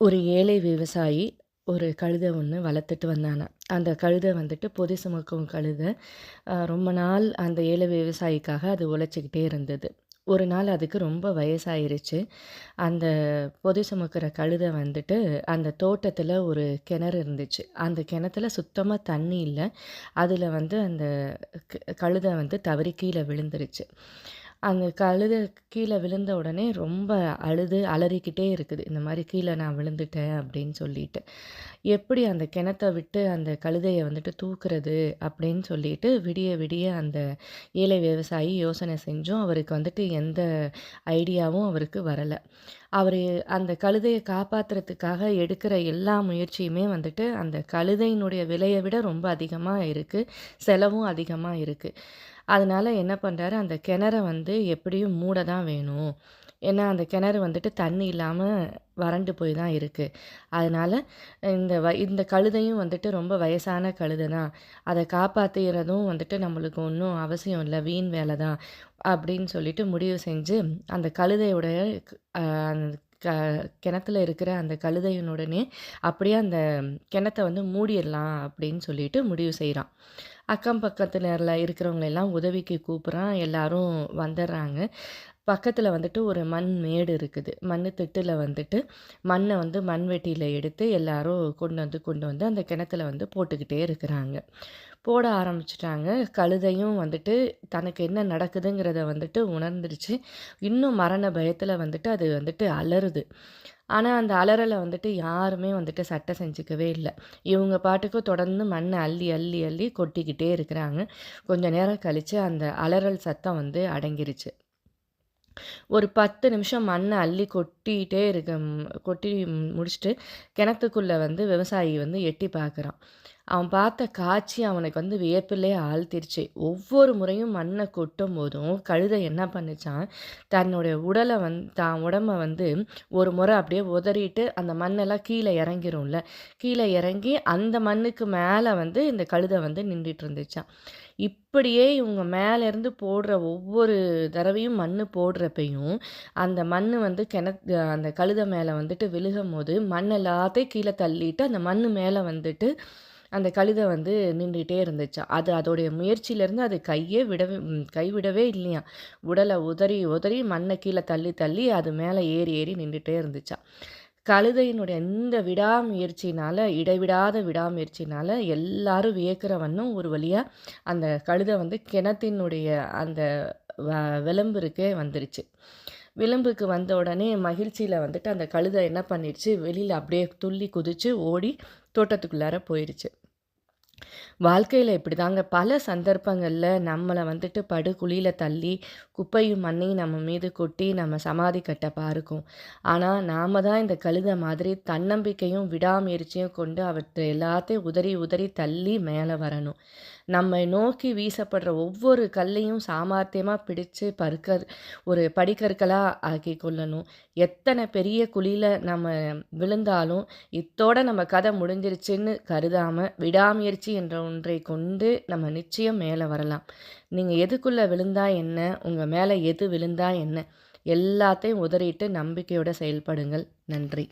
ஒரு ஏழை விவசாயி ஒரு கழுதை ஒன்று வளர்த்துட்டு வந்தானா. அந்த கழுதை வந்துட்டு பொதி சுமக்கும் கழுதை. ரொம்ப நாள் அந்த ஏழை விவசாயிக்காக அது உழைச்சிக்கிட்டே இருந்தது. ஒரு நாள் அதுக்கு ரொம்ப வயசாயிருச்சு. அந்த பொதி சுமக்கிற கழுதை வந்துட்டு அந்த தோட்டத்தில் ஒரு கிணறு இருந்துச்சு. அந்த கிணத்துல சுத்தமாக தண்ணி இல்லை. அதில் வந்து அந்த கழுதை வந்து தவறி கீழே விழுந்துருச்சு. அந்த கழுத கீழே விழுந்த உடனே ரொம்ப அழுது அலறிக்கிட்டே இருக்குது. இந்த மாதிரி கீழே நான் விழுந்துட்டேன் அப்படின்னு சொல்லிட்டு. எப்படி அந்த கிணத்த விட்டு அந்த கழுதையை வந்துட்டு தூக்குறது அப்படின்னு சொல்லிட்டு விடிய விடிய அந்த ஏழை விவசாயி யோசனை செஞ்சும். அவருக்கு வந்துட்டு எந்த ஐடியாவும் அவருக்கு வரலை. அவர் அந்த கழுதையை காப்பாற்றுறதுக்காக எடுக்கிற எல்லா முயற்சியுமே வந்துட்டு அந்த கழுதையினுடைய விலையை விட ரொம்ப அதிகமாக இருக்குது செலவும் அதிகமாக இருக்குது அதனால் என்ன பண்ணுறாரு அந்த கிணற வந்து எப்படியும் மூட தான் வேணும். ஏன்னா அந்த கிணறு வந்துட்டு தண்ணி இல்லாமல் வறண்டு போய் தான் இருக்குது அதனால் இந்த வ இந்த கழுதையும் வந்துட்டு ரொம்ப வயசான கழுதை தான் அதை காப்பாற்றுகிறதும் வந்துட்டு நம்மளுக்கு ஒன்றும் அவசியம் இல்லை வீண் வேலை தான் அப்படின்னு சொல்லிட்டு முடிவு செஞ்சு அந்த கழுதையுடைய க கிணத்துல இருக்கிற அந்த கழுதையினுடனே அப்படியே அந்த கிணத்தை வந்து மூடிடலாம் அப்படின்னு சொல்லிட்டு முடிவு செய்கிறான் அக்கம் பக்கத்தினரில் இருக்கிறவங்க எல்லாம் உதவிக்கு கூப்பிட்றான். எல்லாரும் வந்துடுறாங்க பக்கத்தில் வந்துட்டு ஒரு மண் மேடு இருக்குது. மண் திட்டில் வந்துட்டு மண்ணை வந்து மண்வெட்டியில் எடுத்து எல்லாரும் கொண்டு வந்து கொண்டு வந்து அந்த கிணத்துல வந்து போட்டுக்கிட்டே இருக்கிறாங்க. போட ஆரம்பிச்சிட்டாங்க. கழுதையும் வந்துட்டு தனக்கு என்ன நடக்குதுங்கிறத வந்துட்டு உணர்ந்துருச்சு. இன்னும் மரண பயத்தில் வந்துட்டு அது வந்துட்டு அலறுது. ஆனால் அந்த அலறலை வந்துட்டு யாருமே வந்துட்டு சட்டை செஞ்சுக்கவே இல்லை. இவங்க பாட்டுக்கு தொடர்ந்து மண்ணை அள்ளி அள்ளி அள்ளி கொட்டிக்கிட்டே இருக்கிறாங்க. கொஞ்ச நேரம் கழித்து அந்த அலறல் சத்தம் வந்து அடங்கிருச்சு. ஒரு பத்து நிமிஷம் மண்ணை அள்ளி கொட்டிகிட்டே இருக்க கொட்டி முடிச்சுட்டு கிணத்துக்குள்ளே வந்து விவசாயி வந்து எட்டி பார்க்குறான் அவன் பார்த்த காட்சி அவனுக்கு வந்து வியப்பிலே ஆழ்த்திருச்சு. ஒவ்வொரு முறையும் மண்ணை கொட்டும் போதும் கழுதை என்ன பண்ணுச்சான்? தன்னுடைய உடலை வந் தான் உடம்ப வந்து ஒரு முறை அப்படியே உதறிட்டு அந்த மண்ணெல்லாம் கீழே இறங்கிரும்ல. கீழே இறங்கி அந்த மண்ணுக்கு மேலே வந்து இந்த கழுதை வந்து நின்றுட்டு இருந்துச்சான் இப்படியே இவங்க மேலேருந்து போடுற ஒவ்வொரு தடவையும் மண் போடுறப்பையும் அந்த மண் வந்து கிணத் அந்த கழுதை மேலே வந்துட்டு விழுகும் போது மண் எல்லாத்தையும் கீழே தள்ளிட்டு அந்த மண் மேலே வந்துட்டு அந்த கழுதை வந்து நின்றுட்டே இருந்துச்சா. அது அதோடைய முயற்சியிலேருந்து அது கையே விடவே கைவிடவே இல்லையா உடலை உதறி உதறி மண்ணை கீழே தள்ளி தள்ளி அது மேலே ஏறி ஏறி நின்றுட்டே இருந்துச்சா. கழுதையினுடைய இந்த விடாமுயற்சினால் இடைவிடாத விடாமுயற்சினால் எல்லாரும் வியக்கிற வண்ணம் ஒரு வழியாக அந்த கழுதை வந்து கிணத்தினுடைய அந்த வ விளம்புருக்கே வந்துருச்சு. விளிம்புக்கு வந்த உடனே மகிழ்ச்சியில் வந்துட்டு அந்த கழுதை என்ன பண்ணிடுச்சு? வெளியில் அப்படியே துள்ளி குதித்து ஓடி தோட்டத்துக்குள்ளார போயிடுச்சு வாழ்க்கையில் இப்படி தாங்க பல சந்தர்ப்பங்களில் நம்மளை வந்துட்டு படுகுழியில் தள்ளி குப்பையும் மண்ணையும் நம்ம மீது கொட்டி நம்ம சமாதி கட்ட பார்க்கும் ஆனால் நாம் தான் இந்த கழுத மாதிரி தன்னம்பிக்கையும் விடாமுயற்சியும் கொண்டு அவற்றை எல்லாத்தையும் உதறி உதறி தள்ளி மேலே வரணும். நம்மை நோக்கி வீசப்படுற ஒவ்வொரு கல்லையும் சாமர்த்தியமாக பிடிச்சு பருக்க ஒரு படிக்கற்களாக ஆக்கி கொள்ளணும். எத்தனை பெரிய குழியில் நம்ம விழுந்தாலும் இத்தோட நம்ம கதை முடிஞ்சிருச்சுன்னு கருதாமல் விடாமுயற்சி என்ற ஒன்றை கொண்டு நம்ம நிச்சயம் மேலே வரலாம். நீங்கள் எதுக்குள்ளே விழுந்தா என்ன? உங்கள் மேலே எது விழுந்தா என்ன? எல்லாத்தையும் உதறிட்டு நம்பிக்கையோடு செயல்படுங்கள். நன்றி.